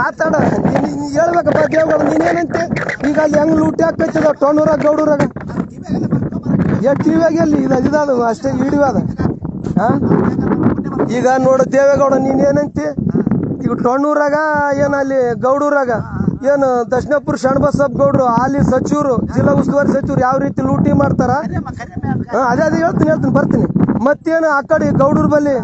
ಮಾತಾಡ. ನೀನು ಹೇಳ್ಬೇಕಪ್ಪ ದೇವ್ಗಳು ನೀನೇನಂತೆ? ಈಗ ಅಲ್ಲಿ ಹೆಂಗ್ ಲೂಟಿ ಹಾಕೈತದ ಟೊಣ್ಣೂರಾಗ, ಗೌಡೂರಾಗ? ಏ ಟಿ ಎಲ್ಲಿ? ಇದು, ಇದಾದ, ಅಷ್ಟೇ ವಿಡಿಯೋ ಅದ ಈಗ ನೋಡು ದೇವೇಗೌಡ, ನೀನೇನಂತಿ? ಈಗ ಟೊಣ್ಣೂರಾಗ, ಏನು ಅಲ್ಲಿ ಗೌಡೂರಾಗ? ಏನು ದಕ್ಷಿಣಪುರ ಶರಣಬಸಪ್ಪ ಗೌಡ್ರು ಅಲ್ಲಿ ಸಚಿವರು, ಜಿಲ್ಲಾ ಉಸ್ತುವಾರಿ ಸಚಿವರು ಯಾವ ರೀತಿ ಲೂಟಿ ಮಾಡ್ತಾರ? ಅದೇ ಅದೇ ಹೇಳ್ತೀನಿ ಹೇಳ್ತೀನಿ, ಬರ್ತೀನಿ. ಮತ್ತೇನು ಆ ಕಡೆ ಗೌಡೂರ್ ಬಲ್ಲಿ?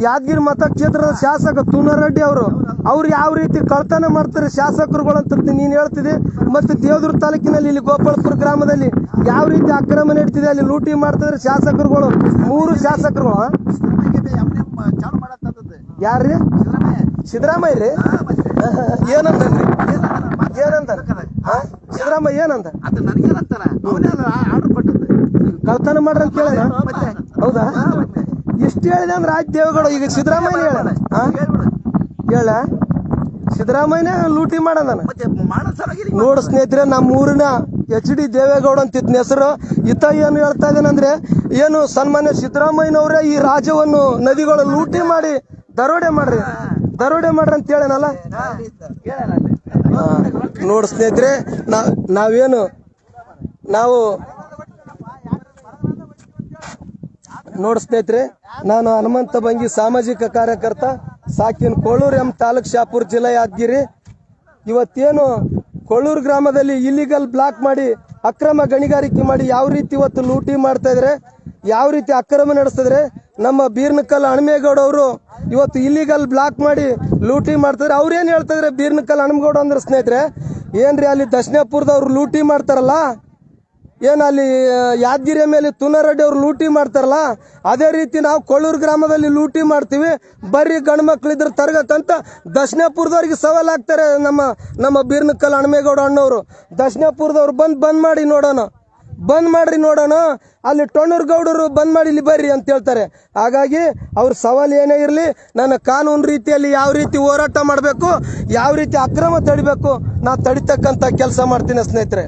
ಯಾದಗಿರಿ ಮತಕ್ಷೇತ್ರದ ಶಾಸಕ ತುನರೆಡ್ಡಿ ಅವರು ಅವ್ರು ಯಾವ ರೀತಿ ಕಳ್ತನ ಮಾಡ್ತಾರೆ ಶಾಸಕರುಗಳು ಅಂತ ನೀನು ಹೇಳ್ತಿದೆ ಮತ್ತೆ ದೇವದುರ್ ತಾಲೂಕಿನಲ್ಲಿ ಇಲ್ಲಿ ಗೋಪಾಳಪುರ ಗ್ರಾಮದಲ್ಲಿ ಯಾವ ರೀತಿ ಅಕ್ರಮ ನಡೀತಿದೆ ಅಲ್ಲಿ ಲೂಟಿ ಮಾಡ್ತಿದ್ರೆ ಶಾಸಕರುಗಳು ಮೂರು ಶಾಸಕರುಗಳು ಯಾರ್ರಿ? ಸಿದ್ದರಾಮಯ್ಯ ರೀ? ಏನಂತನ್ರಿ ಏನಂತ ಸಿದ್ದರಾಮಯ್ಯ ಏನಂತ ಕಳ್ತನ ಮಾಡ್ರಿ ಅಂತ ಕೇಳ ಹೌದಾ? ಇಷ್ಟು ಹೇಳಿದೆ ಅಂದ್ರೆ ಆಯ್ತು ದೇವೇಗೌಡ ಈಗ ಸಿದ್ದರಾಮಯ್ಯ ಹೇಳ. ಹೇಳ ಸಿದ್ದರಾಮಯ್ಯ ಲೂಟಿ ಮಾಡದಾನ ಸಲುವಾಗಿ ಸ್ನೇಹಿತರೆ ನಮ್ಮ ಊರಿನ ಎಚ್ ಡಿ ದೇವೇಗೌಡ ಅಂತ ಇದ್ನ ಹೆಸರು. ಇತ ಏನು ಹೇಳ್ತಾ ಇದ್ದಾನಂದ್ರೆ ಏನು ಸನ್ಮಾನ್ಯ ಸಿದ್ದರಾಮಯ್ಯನವರೇ ಈ ರಾಜ್ಯವನ್ನು ನದಿಗಳು ಲೂಟಿ ಮಾಡಿ ದರೋಡೆ ಮಾಡ್ರಿ. ದರೋಡೆ ಮಾಡ್ರಿ ಅಂತ ಹೇಳೇನಲ್ಲ? ನೋಡ ನೋಡು ಸ್ನೇಹಿತರೆ ನಾವೇನು ನಾವು ನೋಡು ಸ್ನೇಹಿತರೆ, ನಾನು ಹನುಮಂತ ಬಂಗಿ ಸಾಮಾಜಿಕ ಕಾರ್ಯಕರ್ತ ಸಾಕಿನ ಕೊಳ್ಳೂರು ಎಂ ತಾಲೂಕ್ ಶಾಪುರ್ ಜಿಲ್ಲೆ ಯಾದಗಿರಿ. ಇವತ್ತೇನು ಕೊಳ್ಳೂರು ಗ್ರಾಮದಲ್ಲಿ ಇಲ್ಲಿಗಲ್ ಬ್ಲಾಕ್ ಮಾಡಿ, ಅಕ್ರಮ ಗಣಿಗಾರಿಕೆ ಮಾಡಿ ಯಾವ ರೀತಿ ಇವತ್ತು ಲೂಟಿ ಮಾಡ್ತಾ ಇದ್ರೆ, ಯಾವ ರೀತಿ ಅಕ್ರಮ ನಡೆಸ್ತಿದ್ರೆ ನಮ್ಮ ಬೀರ್ನಕಲ್ ಹಣಮೇಗೌಡ ಅವರು ಇವತ್ತು ಇಲ್ಲಿಗಲ್ ಬ್ಲಾಕ್ ಮಾಡಿ ಲೂಟಿ ಮಾಡ್ತಿದ್ರೆ ಅವ್ರೇನು ಹೇಳ್ತಾ ಇದ್ರೆ ಬೀರ್ನಕಲ್ ಹಣಮಗೌಡ ಅಂದ್ರೆ ಸ್ನೇಹಿತರೆ, ಏನ್ರಿ ಅಲ್ಲಿ ದಕ್ಷಿಣಪುರದವ್ರು ಲೂಟಿ ಮಾಡ್ತಾರಲ್ಲ ಏನು ಅಲ್ಲಿ ಯಾದಗಿರಿಯ ಮೇಲೆ ತುನರೆಡ್ಡಿ ಅವರು ಲೂಟಿ ಮಾಡ್ತಾರಲ್ಲ, ಅದೇ ರೀತಿ ನಾವು ಕೊಳ್ಳೂರು ಗ್ರಾಮದಲ್ಲಿ ಲೂಟಿ ಮಾಡ್ತೀವಿ. ಬರ್ರಿ ಗಂಡು ಮಕ್ಳಿದ್ರ ತರಗಕ್ಕಂತ ದಕ್ಷಿಣಪುರದವ್ರಿಗೆ ಸವಾಲ್ ಆಗ್ತಾರೆ ನಮ್ಮ ನಮ್ಮ ಬೀರ್ನಕಲ್ ಅಣ್ಮೇಗೌಡ ಅಣ್ಣವರು. ದಕ್ಷಿಣಪುರದವ್ರು ಬಂದ್ ಬಂದ್ ಮಾಡಿ ನೋಡೋಣ. ಬಂದ್ ಮಾಡ್ರಿ ನೋಡೋಣ. ಅಲ್ಲಿ ಟೊಣ್ಣೂರು ಗೌಡರು ಬಂದ್ ಮಾಡಿ ಇಲ್ಲಿ ಬರ್ರಿ ಅಂತ ಹೇಳ್ತಾರೆ. ಹಾಗಾಗಿ ಅವ್ರ ಸವಾಲು ಏನೇ ಇರಲಿ, ನನ್ನ ಕಾನೂನು ರೀತಿಯಲ್ಲಿ ಯಾವ ರೀತಿ ಹೋರಾಟ ಮಾಡಬೇಕು, ಯಾವ ರೀತಿ ಅಕ್ರಮ ತಡಿಬೇಕು, ನಾ ತಡಿತಕ್ಕಂಥ ಕೆಲಸ ಮಾಡ್ತೀನಿ ಸ್ನೇಹಿತರೆ.